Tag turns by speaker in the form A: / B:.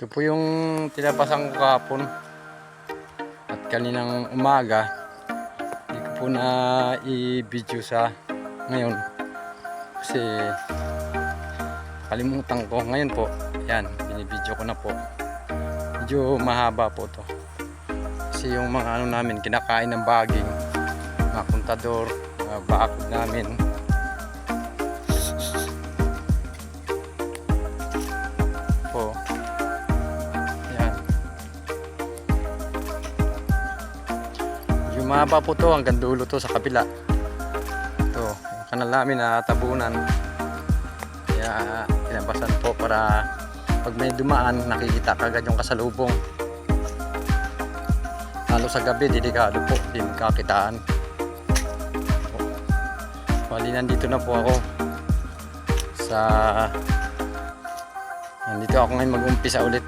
A: Ito po yung tinapasan ko kahapon. At kaninang umaga, hindi ko po na i-video sa ngayon. Kasi kalimutan ko. Ngayon po, yan, binibideo ko na po. Medyo mahaba po to. Kasi yung mga ano namin, kinakain ng baging, mga kontador, mga namin. Mahaba po to hanggang dulo to sa kabila. Ito, yung kanal namin na tabunan. Kaya pinabasan po para pag may dumaan nakikita kagad yung kasalubong. Lalo sa gabi, delikado po, hindi magkakitaan. Bali, nandito na po ako sa nandito ako ngayon mag-umpisa ulit